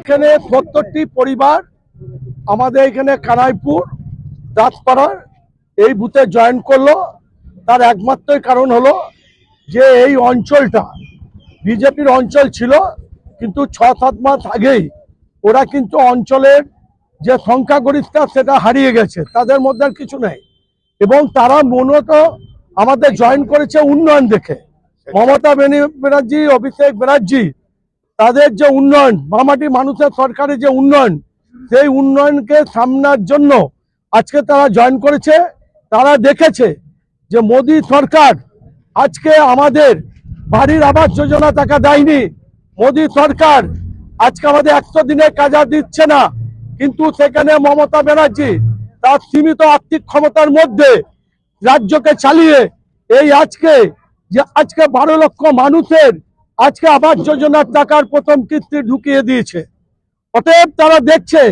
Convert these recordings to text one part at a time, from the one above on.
এখানে সত্তরটি পরিবার আমাদের এখানে কানাইপুর দাসপাড়ার এই বুথে জয়েন করল। তার একমাত্রই কারণ হলো যে এই অঞ্চলটা বিজেপির অঞ্চল ছিল, কিন্তু ছ সাত মাস আগেই ওরা কিন্তু অঞ্চলের যে সংখ্যাগরিষ্ঠতা সেটা হারিয়ে গেছে, তাদের মধ্যে আর কিছু নেই। এবং তারা মূলত আমাদের জয়েন করেছে উন্নয়ন দেখে। মমতা ব্যানার্জি, অভিষেক ব্যানার্জি, তাদের যে উন্নয়ন, মামাটি মানুষের সরকারের যে উন্নয়ন, সেই উন্নয়নকে সামনার জন্য আজকে তারা জয়েন করেছে, তারা দেখেছে যে মোদী সরকার আজকে আমাদের বাড়ির আবাস যোজনা টাকা দেয়নি। মোদী সরকার আজকে আমাদের একশো দিনের কাজা দিচ্ছে না। কিন্তু সেখানে মমতা ব্যানার্জি তার সীমিত আর্থিক ক্ষমতার মধ্যে রাজ্যকে চালিয়ে এই আজকে যে আজকে বারো লক্ষ মানুষের আজকে আবাস যোজনার টাকার প্রথম কিস্তি ঢুকিয়ে দিয়েছে। অতএব তারা দেখছে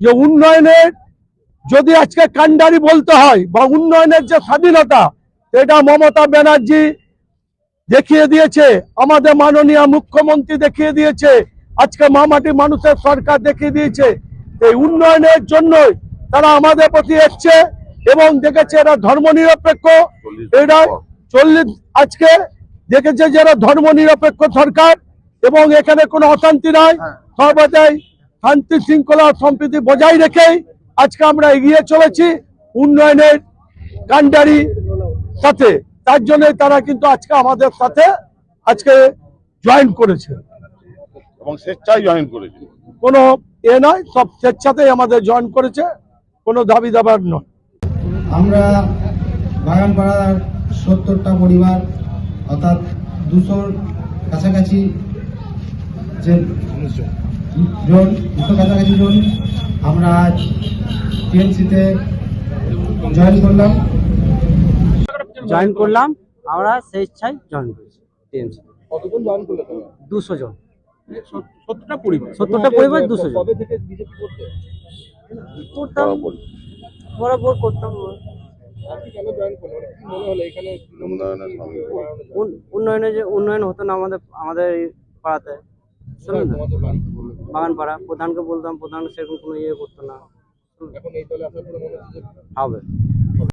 যে উন্নয়নের যদি আজকে কান্ডারি বলতে হয় বা উন্নয়নের যে স্বাধীনতা এটা মমতা ব্যানার্জি দেখিয়ে দিয়েছে আমাদের মাননীয় মুখ্যমন্ত্রী দেখিয়ে দিয়েছে আজকে মামাটি মানুষের সরকার দেখিয়ে দিয়েছে। এই উন্নয়নের জন্যই তারা আমাদের প্রতি এসছে এবং দেখেছে এরা ধর্মনিরপেক্ষ। এরা চল্লিশ আজকে দেখেছে যে এরা ধর্মনিরপেক্ষ সরকার এবং এখানে কোনো অশান্তি নয় সর্বদাই শান্তি শৃঙ্খলা সম্প্রীতি বজায় রেখেই আজকে আমরা এগিয়ে চলেছি। উন্নয়নের কান্ডারি সাথে তার জন্য তারা কিন্তু আজকে আমাদের সাথে আজকে জয়েন করেছে। এবং স্বেচ্ছায় জয়েন করেছে। কোনো এ নয় সব স্বেচ্ছাতেই আমাদের জয়েন করেছে কোনো দাবি দাবার নয়। আমরা বাগানপাড়ার সত্তরটা পরিবার অর্থাৎ দুশোর কাছাকাছি যে জন দুশো কাছাকাছি জন আমরা আজ টিএমসিতে জয়েন করলাম। জয়েন করলাম আমরা সেই ইচ্ছায় জয়েন করেছি টিএমসি কতজন জয়েন করলে দুশো জন। সত্তরটা পরিবার। সত্তরটা পরিবার দুশো জন। কবে থেকে বিজেপি করতে করতাম বরাবর। করতাম। আপনি কেন জয়েন করলেন মানে মনে উন্নয়নে যে উন্নয়ন হতো না আমাদের আমাদের এই পাড়াতে। বাগান পাড়া প্রধানকে বলতাম প্রধান সেরকম কোনো ইয়ে করতো না। এখন এই দলে আসার পরে মনে হচ্ছে যে হবে।